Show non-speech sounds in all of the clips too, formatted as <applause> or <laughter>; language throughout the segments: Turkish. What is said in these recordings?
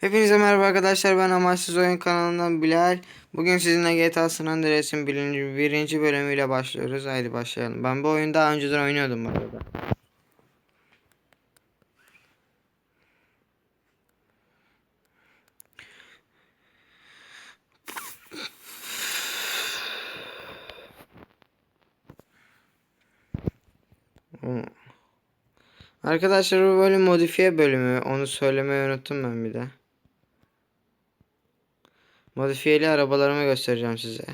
Hepinize merhaba arkadaşlar ben Amaçsız Oyun kanalından Bilal. Bugün sizinle GTA San Andreas'ın birinci, bölümüyle başlıyoruz. Haydi başlayalım. Ben bu oyunu daha önceden oynuyordum bu arada. Arkadaşlar bu bölüm modifiye bölümü. Onu söylemeyi unuttum ben bir de. Modifiyeli arabalarımı göstereceğim size.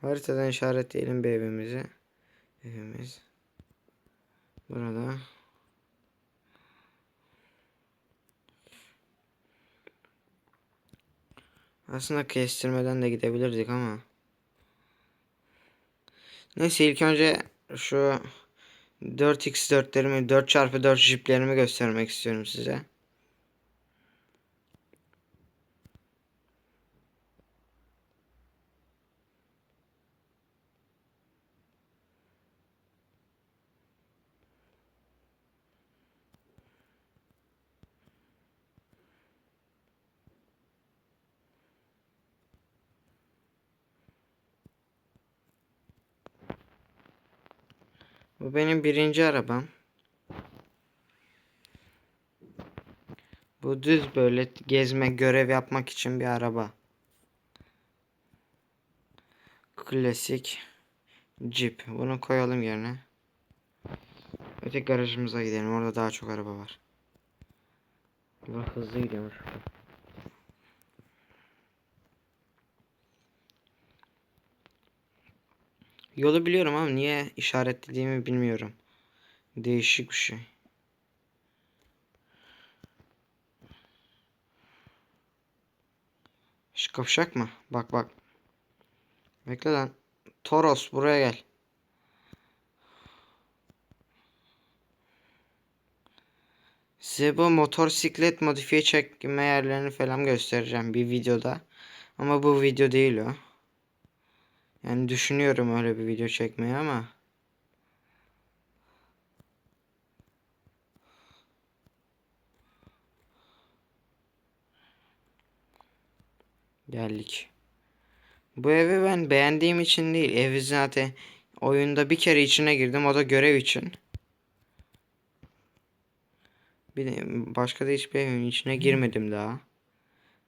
Haritadan işaretleyelim bir evimizi. Evimiz. Burada. Aslında kestirmeden de gidebilirdik ama. Neyse ilk önce şu 4x4'lerimi 4x4 jiplerimi göstermek istiyorum size. Bu benim birinci arabam. Bu düz böyle gezme görev yapmak için bir araba. Klasik Jeep. Bunu koyalım yerine. Öteki garajımıza gidelim. Orada daha çok araba var. Bak hızlı gidiyormuş. Yolu biliyorum ama niye işaretlediğimi bilmiyorum. Değişik bir şey. Şş kavşak mı? Bak bak. Bekle lan. Toros buraya gel. Size bu motosiklet modifiye çekme yerlerini falan göstereceğim bir videoda. Ama bu video değil o. Yani düşünüyorum öyle bir video çekmeyi ama. Geldik. Bu evi ben beğendiğim için değil. Evi zaten oyunda bir kere içine girdim. O da görev için. Bir de başka da hiçbir evin içine girmedim daha.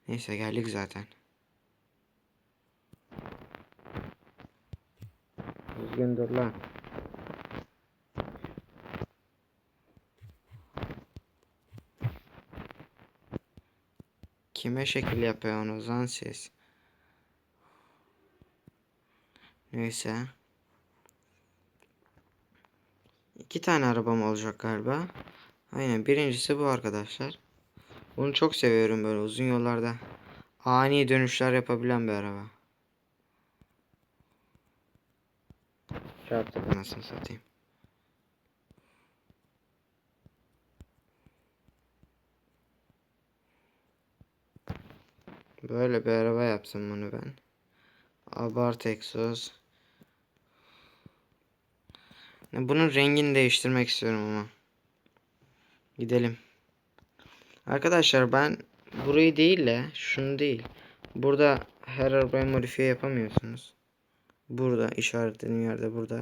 Neyse geldik zaten. Düzgün dur lan. Kime şekil yapıyorsunuz lan siz? Neyse. İki tane arabam olacak galiba. Aynen birincisi bu arkadaşlar. Bunu çok seviyorum böyle uzun yollarda. Ani dönüşler yapabilen bir araba. Çarptık anasını satayım. Böyle bir araba yapsam bunu ben. Abart egzoz. Bunun rengini değiştirmek istiyorum ama. Gidelim. Arkadaşlar ben burayı değil de şunu değil. Burada her arabayı modifiye yapamıyorsunuz. Burada işaretlediğim yerde burada.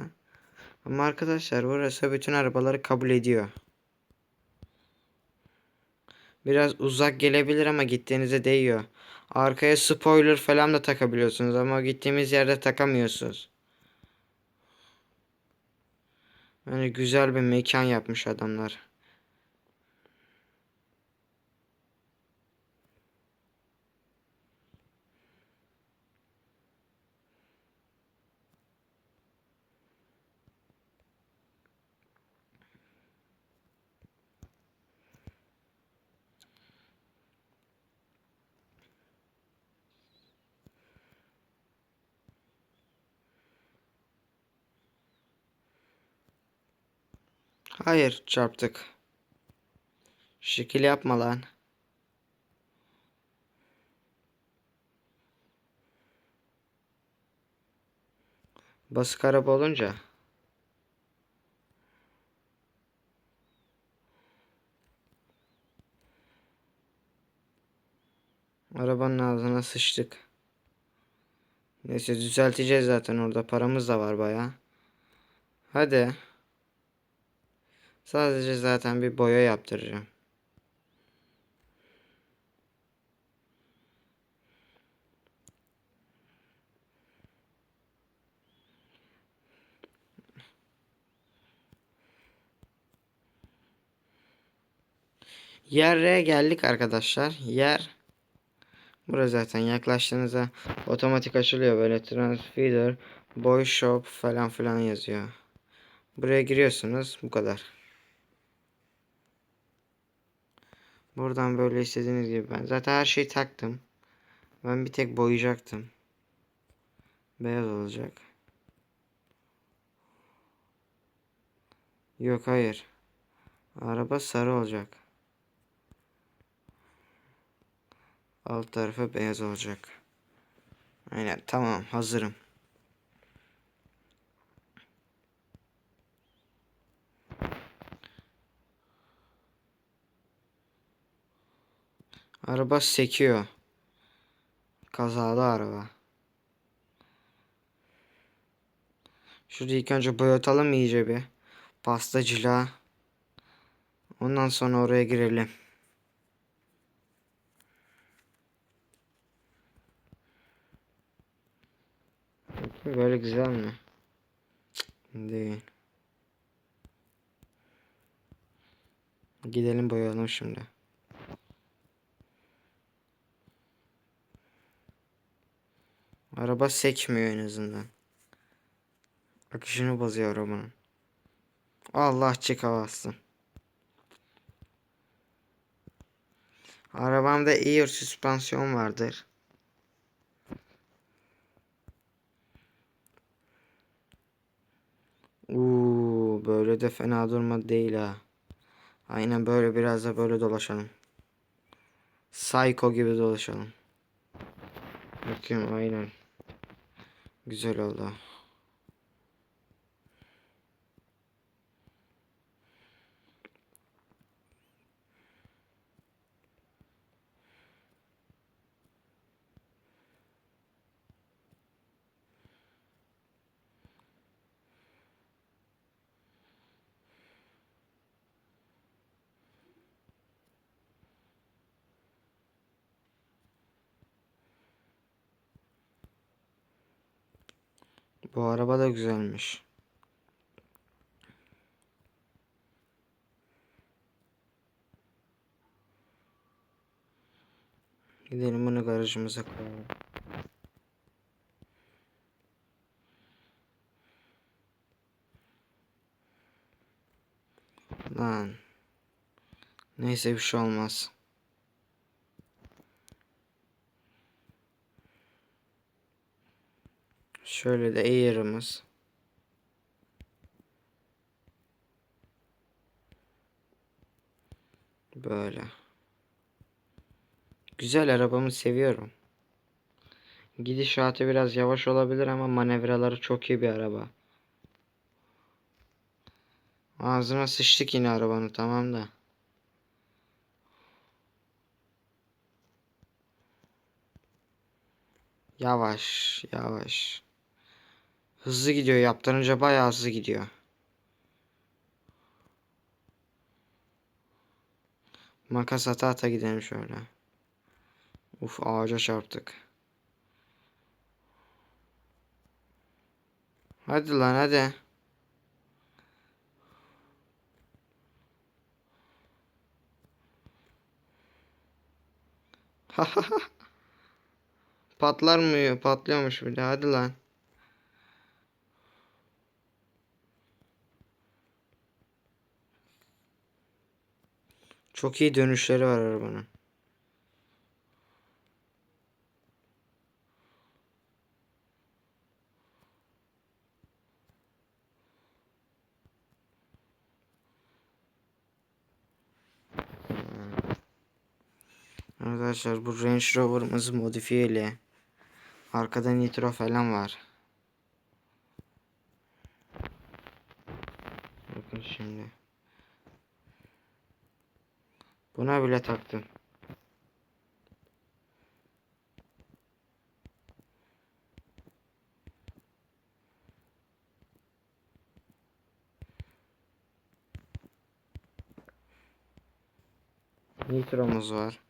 Ama arkadaşlar burası bütün arabaları kabul ediyor. Biraz uzak gelebilir ama gittiğinizde değiyor. Arkaya spoiler falan da takabiliyorsunuz ama gittiğimiz yerde takamıyorsunuz. Yani güzel bir mekan yapmış adamlar. Hayır çarptık. Şekil yapma lan. Basık araba olunca. Arabanın ağzına sıçtık. Neyse düzelteceğiz zaten orada. Paramız da var baya. Hadi. Sadece zaten bir boya yaptıracağım. Yere geldik arkadaşlar. Yer Burası zaten yaklaştığınızda otomatik açılıyor böyle transfeeder, boy shop falan filan yazıyor. Buraya giriyorsunuz bu kadar. Buradan böyle istediğiniz gibi ben zaten her şeyi taktım. Ben bir tek boyayacaktım. Beyaz olacak. Yok hayır. Araba sarı olacak. Alt tarafı beyaz olacak. Aynen tamam hazırım. Araba sekiyor. Kazalı araba. Şurada ilk önce boyatalım iyice bir. Pastacılığa. Ondan sonra oraya girelim. Böyle güzel mi? Değil. Gidelim boyayalım şimdi. Araba sekmiyor en azından. Akışını bozuyor arabanın. Allah çık havası. Arabamda air süspansiyon vardır. Uuu böyle de fena durma değil ha. Aynen böyle biraz da böyle dolaşalım. Psycho gibi dolaşalım. Bakayım aynen. Güzel oldu. Bu araba da güzelmiş. Gidelim bunu garajımıza koyalım. Lan. Neyse bir şey olmaz. Şöyle de air'ımız. Böyle. Güzel arabamı seviyorum. Gidişatı biraz yavaş olabilir ama manevraları çok iyi bir araba. Ağzıma sıçtık yine arabanı tamam da. Yavaş, yavaş. Hızlı gidiyor. Yaptırınca bayağı hızlı gidiyor. Makas ata ata gidelim şöyle. Uf ağaca çarptık. Hadi lan hadi. <laughs> Patlar mı? Patlıyormuş bir de. Hadi lan. Çok iyi dönüşleri var arabanın. Arkadaşlar bu Range Rover'ımız modifiyeli. Arkada nitro falan var. Bakın şimdi. Buna bile taktım. Nitromuz var.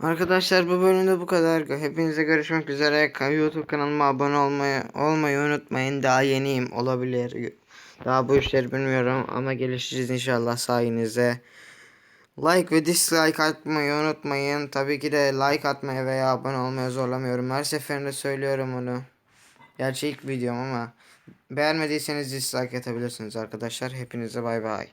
Arkadaşlar bu bölümde bu kadar. Hepinize görüşmek üzere. YouTube kanalıma abone olmayı olmayı unutmayın. Daha yeniyim olabilir. Daha bu işleri bilmiyorum ama gelişeceğiz inşallah sayenizde. Like ve dislike atmayı unutmayın. Tabii ki de like atmaya veya abone olmaya zorlamıyorum. Her seferinde söylüyorum onu. Gerçi ilk videom ama beğenmediyseniz dislike atabilirsiniz arkadaşlar. Hepinize bay bay.